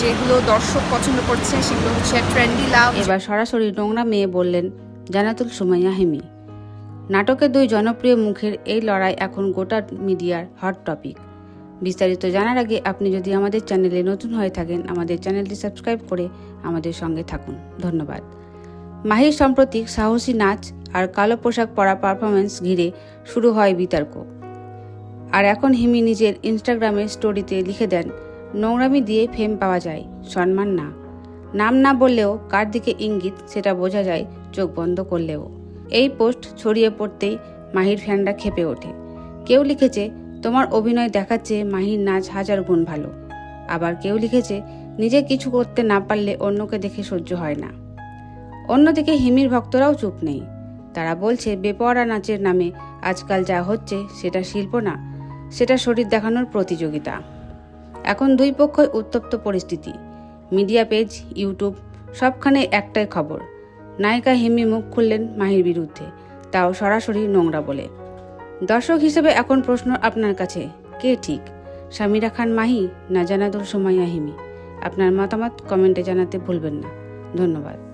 যেগুলো দর্শক পছন্দ করছে, সেগুলো হচ্ছে ট্রেন্ডি লাভ এবার সরাসরি নোংরা মেয়ে বললেন, জানাতুল সুমাইয়া হেমি। নাটকের দুই জনপ্রিয় মুখের এই লড়াই এখন গোটা মিডিয়ার হট টপিক বিস্তারিত জানার আগে আপনি যদি আমাদের চ্যানেলে নতুন হয়ে থাকেন, আমাদের চ্যানেলটি সাবস্ক্রাইব করে আমাদের সঙ্গে থাকুন। ধন্যবাদ। মাহির সাম্প্রতিক সাহসী নাচ আর কালো পোশাক পরা পারফরমেন্স ঘিরে শুরু হয় বিতর্ক। আর এখন হিমি নিজের ইনস্টাগ্রামের স্টোরিতে লিখে দেন নোংরামি দিয়ে ফেম পাওয়া যায়, সম্মান না। নাম না বললেও কার দিকে ইঙ্গিত সেটা বোঝা যায় চোখ বন্ধ করলেও। এই পোস্ট ছড়িয়ে পড়তেই মাহির ফ্যানরা খেপে ওঠে। কেউ লিখেছে, তোমার অভিনয় দেখাচ্ছে মাহির নাচ হাজার গুণ ভালো। আবার কেউ লিখেছে, নিজে কিছু করতে না পারলে অন্যকে দেখে সহ্য হয় না। অন্যদিকে হিমির ভক্তরাও চুপ নেই। তারা বলছে বেপরা নাচের নামে আজকাল যা হচ্ছে সেটা শিল্প না, সেটা শরীর দেখানোর প্রতিযোগিতা। এখন দুই পক্ষই উত্তপ্ত পরিস্থিতি। মিডিয়া পেজ, ইউটিউব সবখানে একটাই খবর। নায়িকা হিমি মুখ খুললেন মাহির বিরুদ্ধে, তাও সরাসরি নোংরা বলে। দর্শক হিসেবে এখন প্রশ্ন আপনার কাছে, কে ঠিক? সামিরা খান মাহি না জানাদুল সোমাইয়া হিমি? আপনার মতামত কমেন্টে জানাতে ভুলবেন না। ধন্যবাদ।